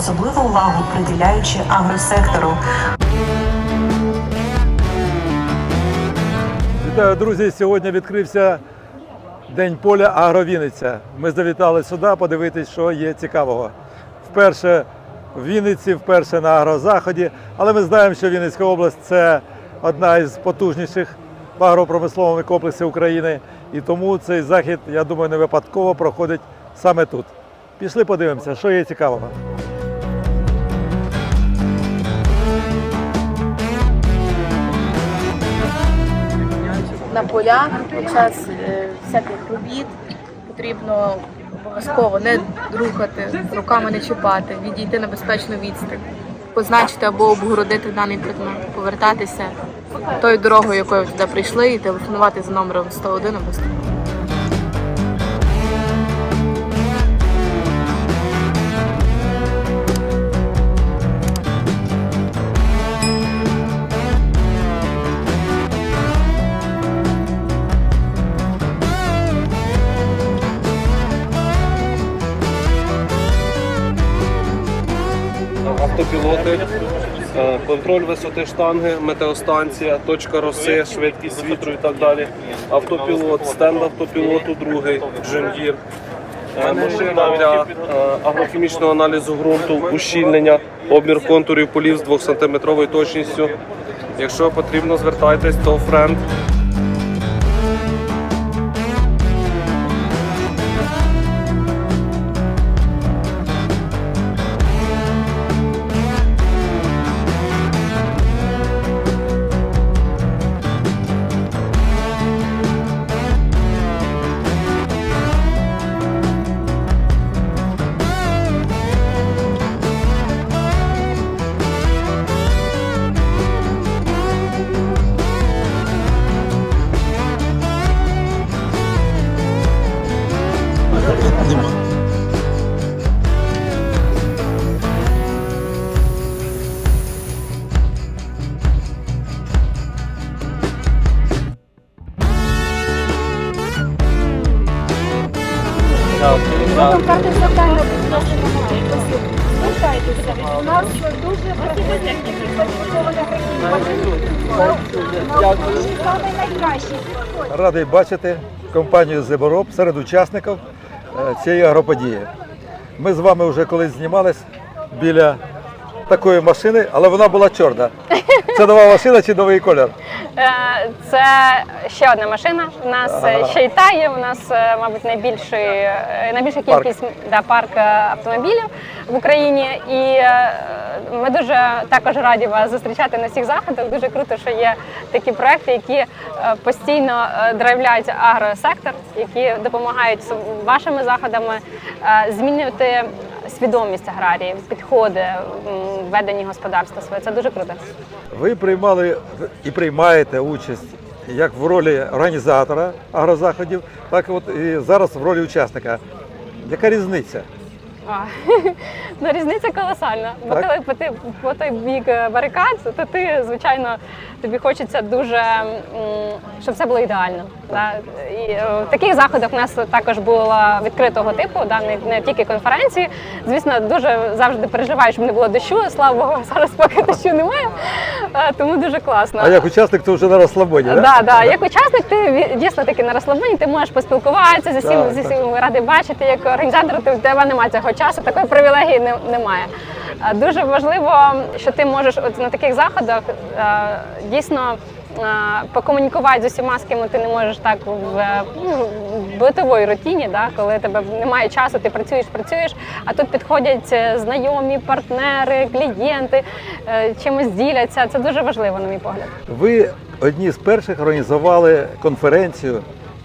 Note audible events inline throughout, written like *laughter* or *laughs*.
особливу увагу приділяючи агросектору. Вітаю, друзі! Сьогодні відкрився День поля Агровінниця. Ми завітали сюди подивитись, що є цікавого. Вперше в Вінниці, вперше на агрозаході, але ми знаємо, що Вінницька область це одна із потужніших агропромислових комплексів України. І тому цей захід, я думаю, не випадково проходить саме тут. Пішли подивимося, що є цікавого. На полях під час е, всяких робіт потрібно обов'язково не рухати, руками не чіпати, відійти на безпечну відстань, позначити або обгородити даний предмет, повертатися тою дорогою, якою туди прийшли, і телефонувати за номером 101 або 100. Автопілоти, е, контроль висоти штанги, метеостанція, точка роси, швидкість вітру і так далі. Автопілот, стенд автопілоту, другий джунгір. Е, Машина для е, агрохімічного аналізу ґрунту, ущільнення, обмір контурів полів з 2-сантиметровою точністю. Якщо потрібно, звертайтесь до френд. Радий бачити компанію Зебороб серед учасників е, цієї агроподії. Ми з вами вже колись знімались біля такої машини, але вона була чорна. Це нова машина чи новий колір? Е, Це ще одна машина. У нас Ага. ага. ще й та є. У нас, е, мабуть, найбільший, е, найбільша Парк. кількість да, парк е, автомобілів в Україні. І е, ми дуже також раді вас зустрічати на всіх заходах. Дуже круто, що є такі проекти, які е, постійно е, драйвляють агросектор, які допомагають з вашими заходами е, змінювати свідомість аграріїв, підходи м, в веденні господарства своє. Це дуже круто. Ви приймали і приймаєте участь як в ролі організатора агрозаходів, так і от і зараз в ролі учасника. Яка різниця? А, *laughs* ну, різниця колосальна. Бо Так? коли по, ти, по той бік е, барикад, то ти, звичайно, тобі хочеться дуже, щоб все було ідеально. Да? І е, в таких заходах у нас також було відкритого типу, да? не, не тільки конференції. Звісно, дуже завжди переживаю, щоб не було дощу. Слава Богу, *laughs* зараз поки дощу немає, Е, тому дуже класно. А як учасник, то вже на розслабоні, так? Да, да. Як учасник, ти дійсно таки на розслабоні, ти можеш поспілкуватися зі всім, Так, зі всім радий бачити. Як організатор, ти в тебе немає цього часу, такої привілегії не, немає. Дуже важливо, що ти можеш от на таких заходах е, дійсно е, покомунікувати з усіма, з ким ти не можеш так в е, ну, битовій рутині, да, коли тебе немає часу, ти працюєш, працюєш, а тут підходять е, знайомі, партнери, клієнти, е, чимось діляться. Це дуже важливо, на мій погляд. Ви одні з перших організували конференцію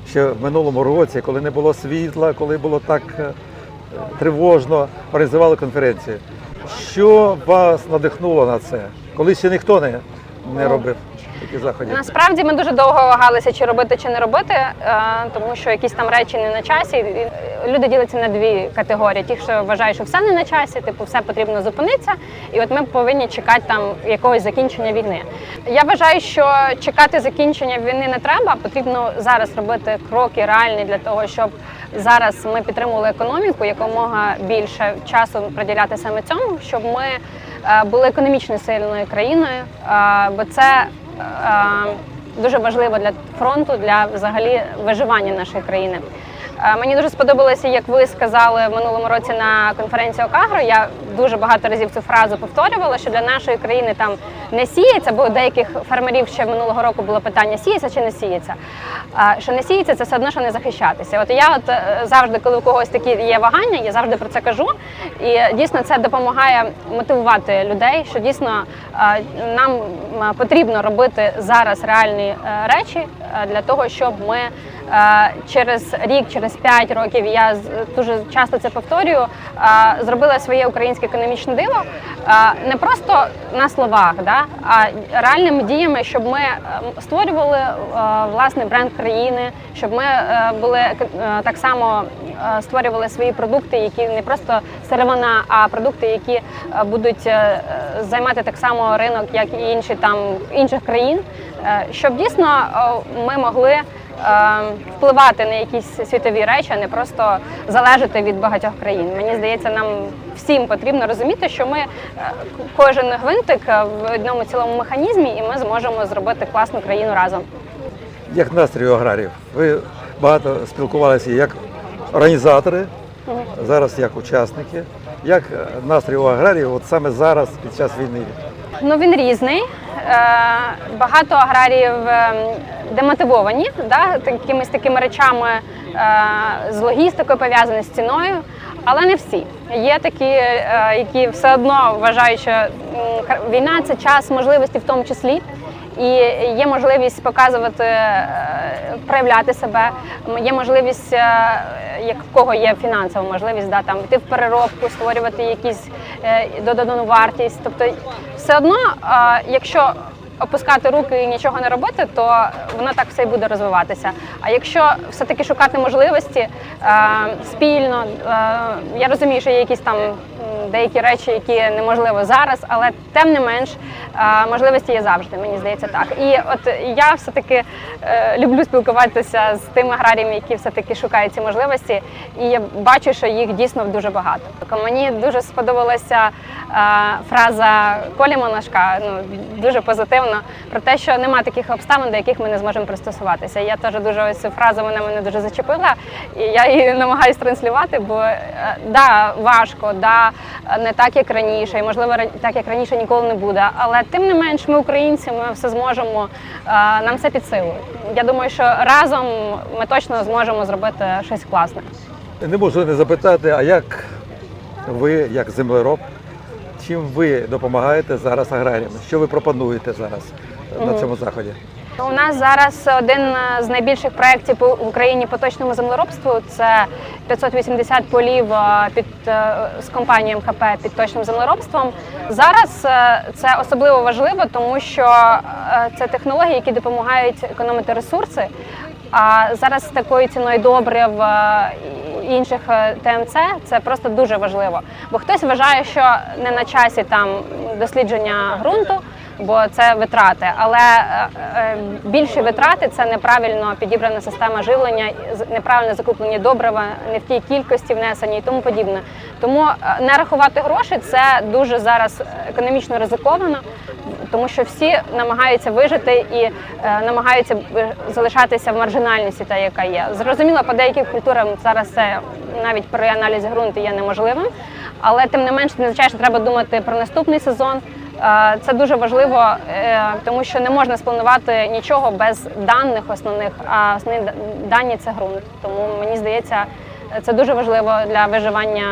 ще в минулому році, коли не було світла, коли було так е, тривожно, організували конференцію. Що вас надихнуло на це? Коли ще ніхто не, не робив? Таких заходів? Насправді ми дуже довго вагалися, чи робити, чи не робити, е, тому що якісь там речі не на часі. Е, Люди діляться на дві категорії: ті, що вважають, що все не на часі, типу, все потрібно зупинитися, і от ми повинні чекати там якогось закінчення війни. Я вважаю, що чекати закінчення війни не треба. Потрібно зараз робити кроки реальні для того, щоб зараз ми підтримували економіку, якомога більше часу приділяти саме цьому, щоб ми е, були економічно сильною країною, бо це дуже важливо для фронту, для взагалі виживання нашої країни. Е, Мені дуже сподобалося, як ви сказали в минулому році на конференції Окагро. Я дуже багато разів цю фразу повторювала, що для нашої країни там не сіється, бо у деяких фермерів ще минулого року було питання: сіється чи не сіється. Що не сіється, це все одно, що не захищатися. От я от е, завжди, коли у когось такі є вагання, я завжди про це кажу. І дійсно це допомагає мотивувати людей, що дійсно нам потрібно робити зараз реальні е, речі е, для того, щоб ми через рік, через п'ять років я дуже часто це повторюю. Зробила своє українське економічне диво е, не просто на словах, да, а реальними діями, щоб ми е, створювали е, власний бренд країни, щоб ми е, були так само створювали свої продукти, які не просто сировина, а продукти, які будуть займати так само ринок, як і інші там інших країн, щоб дійсно ми могли впливати на якісь світові речі, а не просто залежати від багатьох країн. Мені здається, нам всім потрібно розуміти, що ми е, кожен гвинтик е, в одному цілому механізмі, і ми зможемо зробити класну країну разом. Як настрій у аграріїв? Ви багато спілкувалися як організатори, зараз як учасники. Як настрій у аграріїв от саме зараз під час війни? Ну він різний. Е, Багато аграріїв ем, демотивовані, да, такими, такими речами е, з логістикою пов'язані з ціною, але не всі. Є такі, е, які все одно вважають, що війна це час можливості в тому числі. І є можливість показувати, проявляти себе. Є можливість, як в кого є фінансова можливість, да, там йти в переробку, створювати якісь додану вартість. Тобто, все одно, якщо опускати руки і нічого не робити, то воно так все і буде розвиватися. А якщо все-таки шукати можливості спільно, я розумію, що є якісь там деякі речі, які неможливо зараз, але тим не менш можливості є завжди. Мені здається так. І от я все таки е, люблю спілкуватися з тими аграріями, які все таки шукають ці можливості, і я бачу, що їх дійсно дуже багато. Так, Мені дуже сподобалася фраза Колі Монашка, ну дуже позитивно про те, що нема таких обставин, до яких ми не зможемо пристосуватися. Я теж дуже ось цю фразу вона мене дуже зачепила, і я її намагаюся транслювати, бо е, да, важко, да, не так, як раніше, і можливо так, як раніше ніколи не буде. Але тим не менш, ми українці, ми все зможемо, е, нам все під силу. Я думаю, що разом ми точно зможемо зробити щось класне. Не можу не запитати, а як ви, як землероб, чим ви допомагаєте зараз аграріям? Що ви пропонуєте зараз на цьому заході? У нас зараз один е, з найбільших проєктів в Україні по точному землеробству. Це 580 полів е, під е, з компанією МХП під точним землеробством. Зараз це особливо важливо, тому що це технології, які допомагають економити ресурси. А зараз з такою ціною добрив інших ТМЦ це просто дуже важливо. Бо хтось вважає, що не на часі там дослідження ґрунту, бо це витрати. Але е, е, більші витрати це неправильно підібрана система живлення, неправильно закуплені добрива, не в тій кількості внесені і тому подібне. Тому е, не рахувати гроші це дуже зараз економічно ризиковано, тому що всі намагаються вижити і намагаються залишатися в маржинальності, та яка є. Зрозуміло, по деяким культурам зараз це навіть при аналізі ґрунту є неможливим, але тим не менш не означає, що треба думати про наступний сезон. Це дуже важливо, е, тому що не можна спланувати нічого без даних основних, а основні дані це ґрунт. Тому мені здається, це дуже важливо для виживання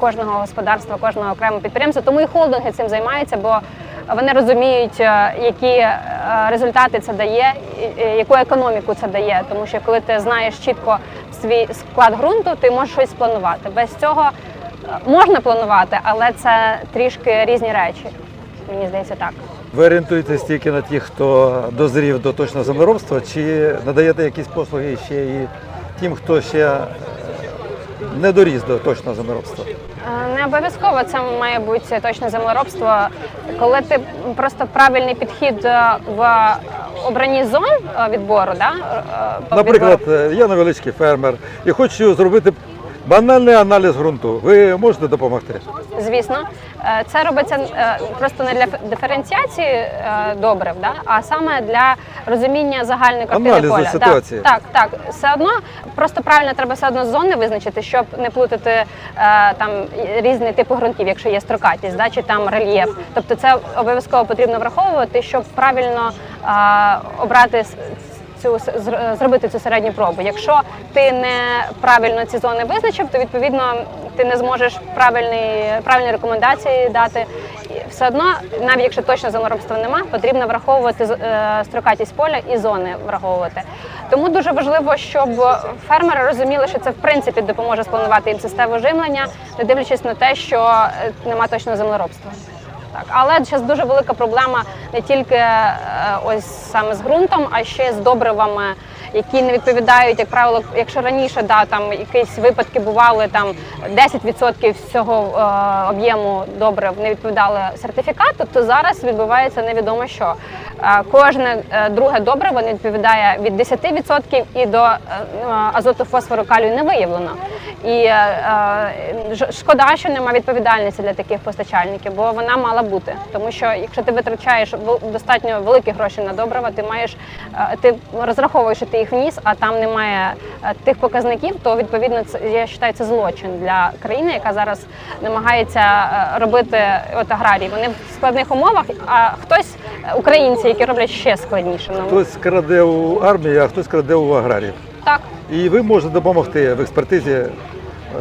кожного господарства, кожного окремого підприємства. Тому і холдинги цим займаються, бо вони розуміють, е, які е, результати це дає, яку економіку це дає. Тому що коли ти знаєш чітко свій склад ґрунту, ти можеш щось планувати. Без цього можна планувати, але це трішки різні речі. Мені здається, так. Ви орієнтуєтесь тільки на тих, хто дозрів до точного землеробства, чи надаєте якісь послуги ще і тим, хто ще е, не доріс до точного землеробства? Е, Не обов'язково це має бути точне землеробство. Коли ти просто правильний підхід е, в обранні зон відбору, да? Наприклад, я невеличкий фермер і хочу зробити банальний аналіз ґрунту. Ви можете допомогти? Звісно, Е, це робиться е, просто не для диференціації е, добрив, да? а саме для розуміння загальної картини поля. ситуації. Так, так, так. Все одно просто правильно треба все одно зони визначити, щоб не плутати там різні типи ґрунтів, якщо є строкатість, да, чи там рельєф. Тобто це обов'язково потрібно враховувати, щоб правильно обрати цю зробити цю середню пробу. Якщо ти неправильно ці зони визначив, то відповідно ти не зможеш правильні, правильні рекомендації дати. Все одно, навіть якщо точно землеробства нема, потрібно враховувати е, строкатість поля і зони враховувати. Тому дуже важливо, щоб фермери розуміли, що це в принципі допоможе спланувати їм систему живлення, не дивлячись на те, що е, нема точного землеробства. Так, але зараз дуже велика проблема не тільки е, ось саме з ґрунтом, а ще з добривами, які не відповідають, як правило, якщо раніше да там якісь випадки бували, там 10% всього е, об'єму добрив не відповідали сертифікату, то зараз відбувається невідомо що. Е, кожне е, друге добриво не відповідає від 10% і до е, азоту, фосфору, калію не виявлено. І е, е, шкода, що немає відповідальності для таких постачальників, бо вона мала бути. Тому що якщо ти витрачаєш достатньо великі гроші на добрива, ти маєш е, ти розраховуєш, що ти їх вніс, а там немає е, тих показників, то відповідно це я вважаю, це злочин для країни, яка зараз намагається е, робити от аграрії. Вони в складних умовах, а хтось е, українці, які роблять ще складніше. Хтось краде у армії, а хтось краде у аграрії. так, І ви можете допомогти в експертизі е,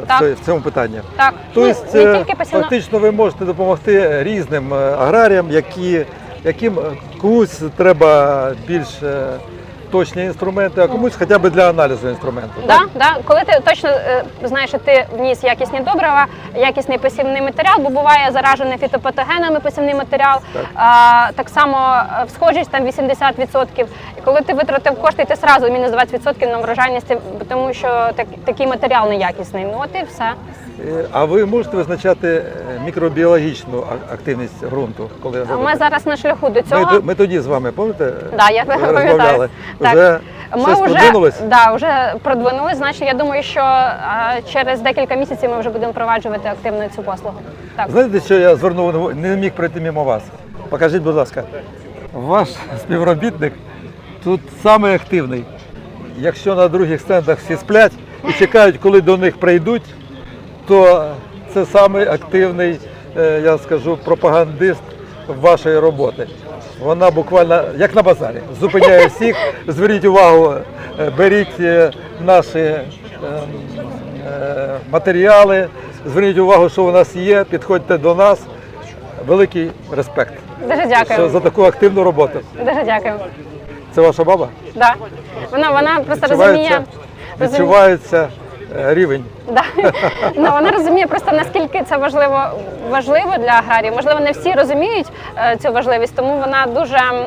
Так. в цьому питанні. так. Тобто, ну, не е, тільки фактично ви можете допомогти різним е, аграріям, які, яким комусь треба більш е, точні інструменти, а комусь хоча б для аналізу інструменту. Да, да. Коли ти точно е, знаєш, що ти вніс якісні добрива, якісний посівний матеріал, бо буває заражений фітопатогенами посівний матеріал, так, а, так само е, схожість там 80%. Коли ти витратив кошти, ти одразу мінус 20% на врожайності, тому що так, такий матеріал неякісний. Ну от і все. Е, А ви можете визначати е, мікробіологічну активність ґрунту, коли Ми робите? зараз на шляху до цього. т- ми тоді з вами пам'ятаєте? Да, я пам'ятаю. розмовляли. Так. Вже Ми вже, да, вже продвинулись. Значить, я думаю, що а, через декілька місяців ми вже будемо впроваджувати активно цю послугу. Так. Знаєте, що я звернув не міг пройти мимо вас? Покажіть, будь ласка. Ваш співробітник тут самий активний. Якщо на других стендах всі сплять і чекають, коли до них прийдуть, то це самий активний, е, я скажу, пропагандист вашої роботи. Вона буквально як на базарі. Зупиняє всіх. Зверніть увагу, е, беріть е, наші матеріали, зверніть увагу, що у нас є, підходьте до нас. Великий респект Дуже дякую. за таку активну роботу. Дуже дякую. Це ваша баба? Да. Вона, вона просто розуміє. Відчувається, е, рівень. Да. Ну, вона розуміє просто наскільки це важливо важливо для аграріїв. Можливо, не всі розуміють е, цю важливість, тому вона дуже м,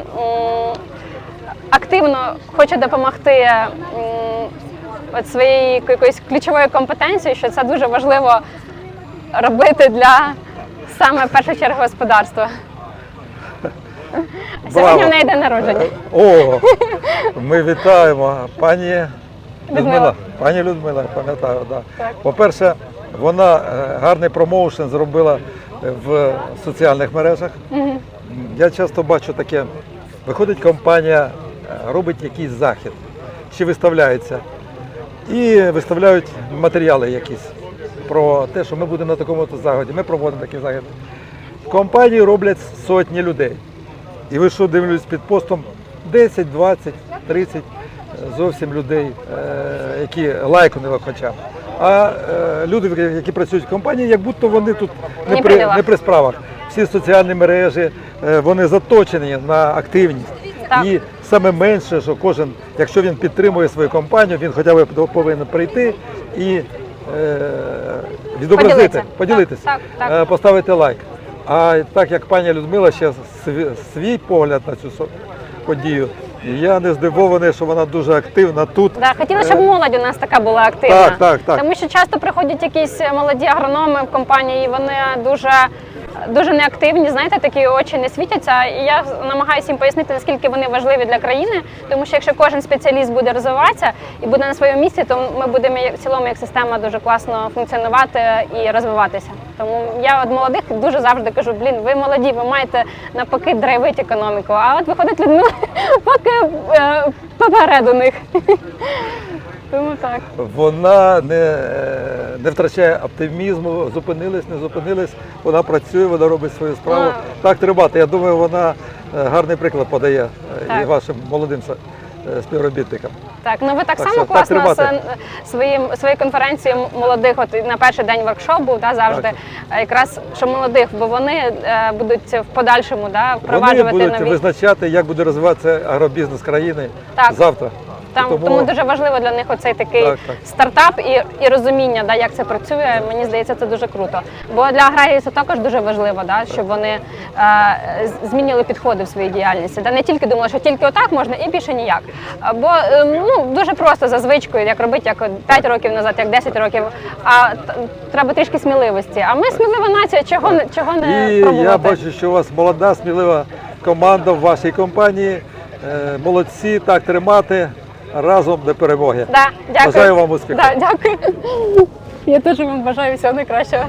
активно хоче допомогти м, от своєю якоюсь ключовою компетенцією, що це дуже важливо робити для саме в першу чергу господарства. А Сьогодні в неї день народження. О, ми вітаємо пані Людмила. Пані Людмила, я пам'ятаю, да. Так. По-перше, вона е, гарний промоушен зробила е, в соціальних мережах. Я часто бачу таке, виходить компанія, е, робить якийсь захід, чи виставляється, і виставляють матеріали якісь про те, що ми будемо на такому заході, ми проводимо такий захід. В компанії роблять сотні людей. І ви що дивлюсь під постом 10, 20, 30 зовсім людей, е, які лайкнули хоча б. А е, люди, які працюють в компанії, як будто вони тут не при, не при справах. Всі соціальні мережі, е, вони заточені на активність. Так. І саме менше, що кожен, якщо він підтримує свою компанію, він хоча б повинен прийти і е, відобразити, Поділитися. поділитися, Так, так, так. поставити лайк. А так як пані Людмила ще свій, погляд на цю подію, я не здивований, що вона дуже активна тут. Да, хотіли, Е, щоб молодь у нас така була активна. Так, так, так. Тому що часто приходять якісь молоді агрономи в компанії, і вони дуже. Дуже неактивні, знаєте, такі очі не світяться. І я намагаюся їм пояснити, наскільки вони важливі для країни. Тому що якщо кожен спеціаліст буде розвиватися і буде на своєму місці, то ми будемо в цілому як система дуже класно функціонувати і розвиватися. Тому я от молодих дуже завжди кажу: блін, ви молоді, ви маєте навпаки драйвити економіку. А от виходить Людмила *laughs* поки е, попереду них. Тому так. Вона не, е, не втрачає оптимізму, зупинились, не зупинились. Вона працює, вона робить свою справу. Ну. Так тримати. Я думаю, вона е, гарний приклад подає е, і вашим молодим співробітникам. Так, ну ви так, Так само що, класно с- своїм своєю конференцією молодих, от на перший день воркшоп був да, завжди. Так. Якраз що молодих, бо вони е, будуть в подальшому да, Вони впроваджувати будуть нові. визначати, як буде розвиватися агробізнес країни Так. завтра. Там, Тому- тому... дуже важливо для них оцей такий Так, так. стартап і, і розуміння, да, як це працює. Мені здається, це дуже круто. Бо для аграрії це також дуже важливо, да, щоб вони е, змінили підходи в своїй діяльності. Да, не тільки думали, що тільки отак можна і більше ніяк. Бо е, ну, дуже просто за звичкою, як робити, як 5 років назад, як 10 років. А т- треба трішки сміливості. А ми смілива нація, чого не чого не І пробувати? я бачу, що у вас молода, смілива команда в вашій компанії. Е, Молодці, так тримати разом до перемоги. Да, дякую. Бажаю вам успіху. Да, дякую. Я теж вам бажаю всього найкращого.